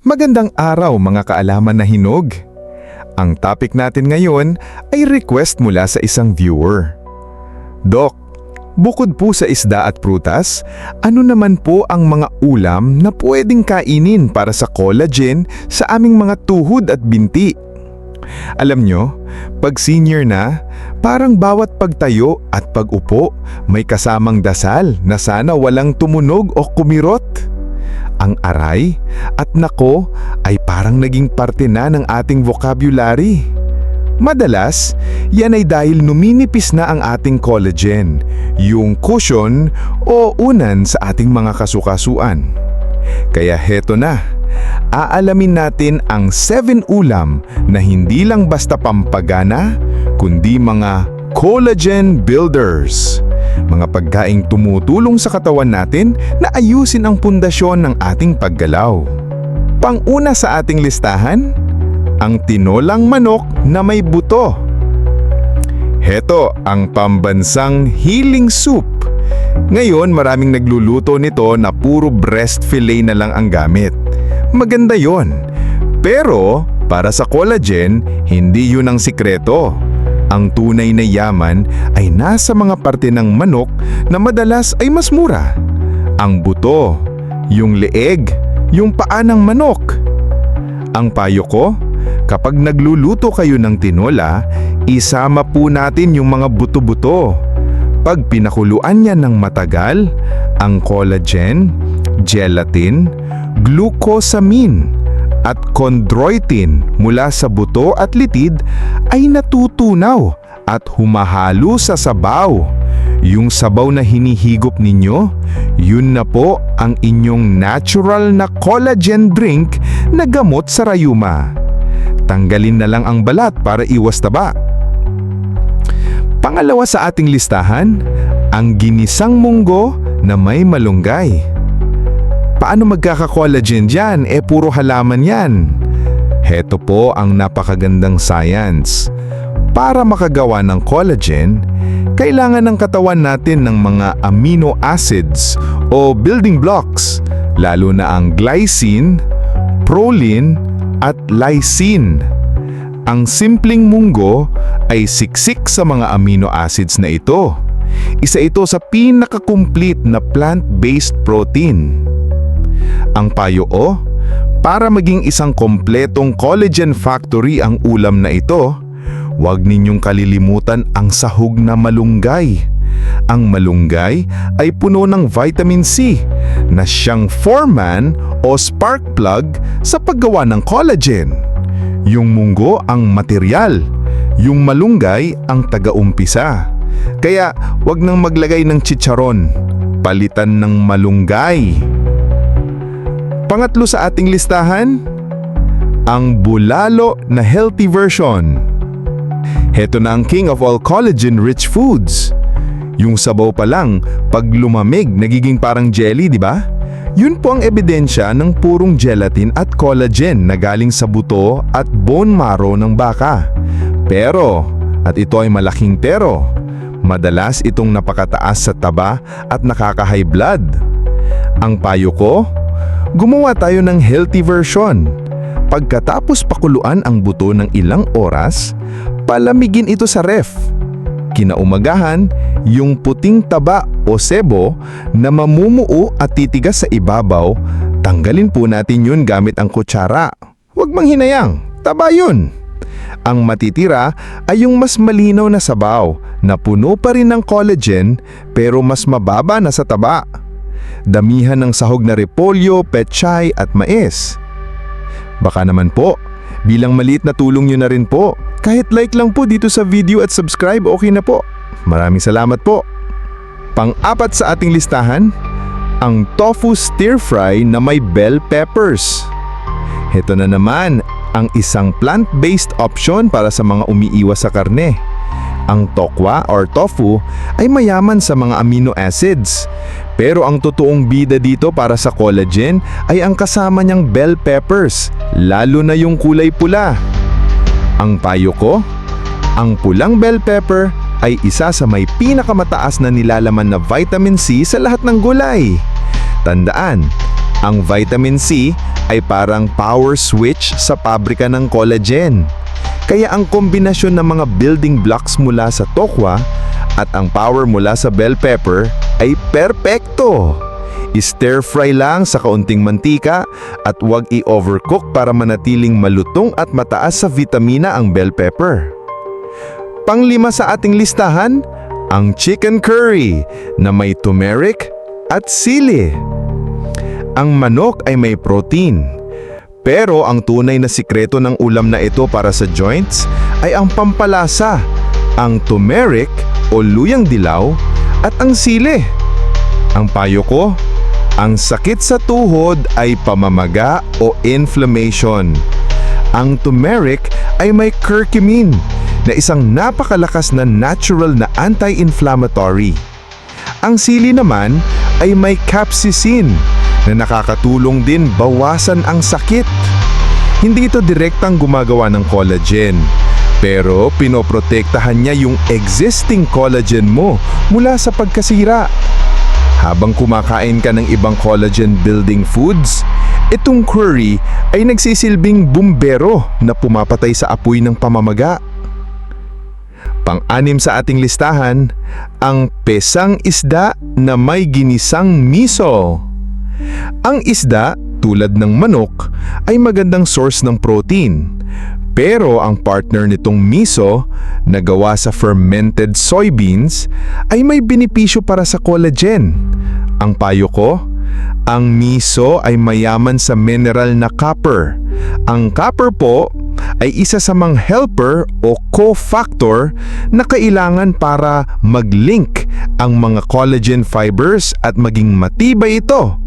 Magandang araw mga kaalaman na hinog. Ang topic natin ngayon ay request mula sa isang viewer. Dok, bukod po sa isda at prutas, ano naman po ang mga ulam na pwedeng kainin para sa collagen sa aming mga tuhod at binti? Alam nyo, pag senior na, parang bawat pagtayo at pag-upo may kasamang dasal na sana walang tumunog o kumirot. Ang aray at nako ay parang naging parte na ng ating vocabulary. Madalas, yan ay dahil numinipis na ang ating collagen, yung cushion o unan sa ating mga kasukasuan. Kaya heto na, aalamin natin ang 7 ulam na hindi lang basta pampagana, kundi mga collagen builders. Mga pagkaing tumutulong sa katawan natin na ayusin ang pundasyon ng ating paggalaw. Panguna sa ating listahan, ang tinolang manok na may buto. Heto ang pambansang healing soup. Ngayon maraming nagluluto nito na puro breast fillet na lang ang gamit. Maganda yon. Pero para sa collagen, hindi yun ang sikreto. Ang tunay na yaman ay nasa mga parte ng manok na madalas ay mas mura. Ang buto, yung leeg, yung paa ng manok. Ang payo ko, kapag nagluluto kayo ng tinola, isama po natin yung mga buto-buto. Pag pinakuluan yan ng matagal, ang collagen, gelatin, glucosamine, at chondroitin mula sa buto at litid ay natutunaw at humahalo sa sabaw. Yung sabaw na hinihigop ninyo, yun na po ang inyong natural na collagen drink na gamot sa rayuma. Tanggalin na lang ang balat para iwas taba. Pangalawa sa ating listahan, ang ginisang munggo na may malunggay. Paano magkaka-collagen dyan? Eh puro halaman yan. Heto po ang napakagandang science. Para makagawa ng collagen, kailangan ng katawan natin ng mga amino acids o building blocks, lalo na ang glycine, proline at lysine. Ang simpleng munggo ay siksik sa mga amino acids na ito. Isa ito sa pinaka-complete na plant-based protein. Ang payo o, para maging isang kompletong collagen factory ang ulam na ito, huwag ninyong kalilimutan ang sahog na malunggay. Ang malunggay ay puno ng vitamin C na siyang foreman o spark plug sa paggawa ng collagen. Yung munggo ang material, yung malunggay ang taga-umpisa. Kaya wag nang maglagay ng chicharon, palitan ng malunggay. Pangatlo sa ating listahan, ang bulalo na healthy version. Heto na ang king of all collagen-rich foods. Yung sabaw pa lang, pag lumamig, nagiging parang jelly, di ba? Yun po ang ebidensya ng purong gelatin at collagen na galing sa buto at bone marrow ng baka. Pero, at ito ay malaking pero, madalas itong napakataas sa taba at nakaka-high blood. Ang payo ko, gumawa tayo ng healthy version. Pagkatapos pakuluan ang buto ng ilang oras, palamigin ito sa ref. Kinaumagahan, yung puting taba o sebo na mamumuo at titigas sa ibabaw, tanggalin po natin yun gamit ang kutsara. Huwag manghinayang, taba yun. Ang matitira ay yung mas malinaw na sabaw na puno pa rin ng collagen pero mas mababa na sa taba. Damihan ng sahog na repolyo, pechay at mais. Baka naman po, bilang maliit na tulong nyo na rin po. Kahit like lang po dito sa video at subscribe, okay na po. Maraming salamat po. Pang-apat sa ating listahan, ang tofu stir fry na may bell peppers. Heto na naman ang isang plant-based option para sa mga umiiwas sa karne. Ang tokwa or tofu ay mayaman sa mga amino acids. Pero ang totoong bida dito para sa collagen ay ang kasama niyang bell peppers, lalo na yung kulay pula. Ang payo ko, ang pulang bell pepper ay isa sa may pinakamataas na nilalaman na vitamin C sa lahat ng gulay. Tandaan, Ang vitamin C ay parang power switch sa pabrika ng collagen. Kaya ang kombinasyon ng mga building blocks mula sa tokwa at ang power mula sa bell pepper ay perpekto. I-stir fry lang sa kaunting mantika at huwag i-overcook para manatiling malutong at mataas sa vitamina ang bell pepper. Panglima sa ating listahan, ang chicken curry na may turmeric at sili. Ang manok ay may protein. Pero ang tunay na sikreto ng ulam na ito para sa joints ay ang pampalasa, ang turmeric o luyang dilaw at ang sili. Ang payo ko, ang sakit sa tuhod ay pamamaga o inflammation. Ang turmeric ay may curcumin na isang napakalakas na natural na anti-inflammatory. Ang sili naman ay may capsaicin na nakakatulong din bawasan ang sakit. Hindi ito direktang gumagawa ng collagen, pero pinoprotektahan niya yung existing collagen mo mula sa pagkasira. Habang kumakain ka ng ibang collagen building foods, itong curry ay nagsisilbing bumbero na pumapatay sa apoy ng pamamaga. Pang-anim sa ating listahan, ang pesang isda na may ginisang miso. Ang isda, tulad ng manok, ay magandang source ng protein. Pero ang partner nitong miso, na gawa sa fermented soybeans, ay may benepisyo para sa collagen. Ang payo ko, ang miso ay mayaman sa mineral na copper. Ang copper po ay isa sa mga helper o cofactor na kailangan para mag-link ang mga collagen fibers at maging matibay ito.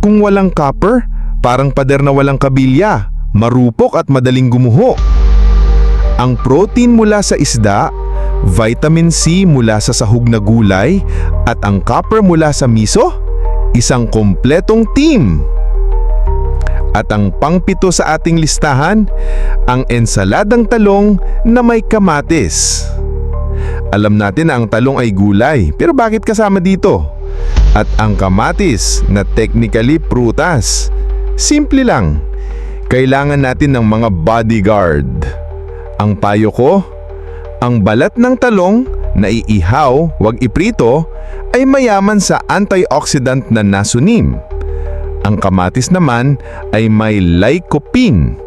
Kung walang copper, parang pader na walang kabilya, marupok at madaling gumuho. Ang protein mula sa isda, vitamin C mula sa sahog na gulay, at ang copper mula sa miso, isang kompletong team. At ang pangpito sa ating listahan, ang ensaladang talong na may kamatis. Alam natin na ang talong ay gulay, pero bakit kasama dito? At ang kamatis na technically prutas. Simple lang. Kailangan natin ng mga bodyguard. Ang payo ko, ang balat ng talong na iihaw, wag iprito, ay mayaman sa antioxidant na nasunim. Ang kamatis naman ay may lycopene.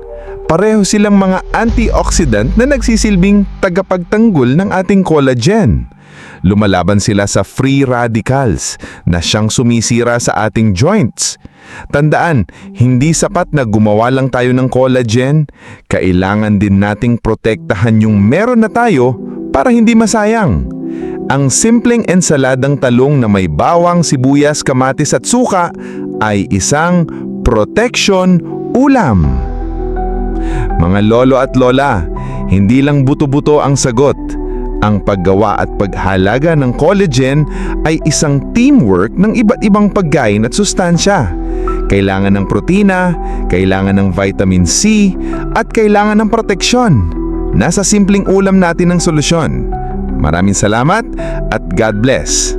Pareho silang mga antioxidant na nagsisilbing tagapagtanggol ng ating collagen. Lumalaban sila sa free radicals na siyang sumisira sa ating joints. Tandaan, hindi sapat na gumawa lang tayo ng collagen, kailangan din nating protektahan yung meron na tayo para hindi masayang. Ang simpleng ensaladang talong na may bawang, sibuyas, kamatis at suka ay isang protection ulam. Mga lolo at lola, hindi lang buto-buto ang sagot. Ang paggawa at paghalaga ng collagen ay isang teamwork ng iba't ibang pagkain at sustansya. Kailangan ng protina, kailangan ng vitamin C, at kailangan ng proteksyon. Nasa simpleng ulam natin ang solusyon. Maraming salamat at God bless.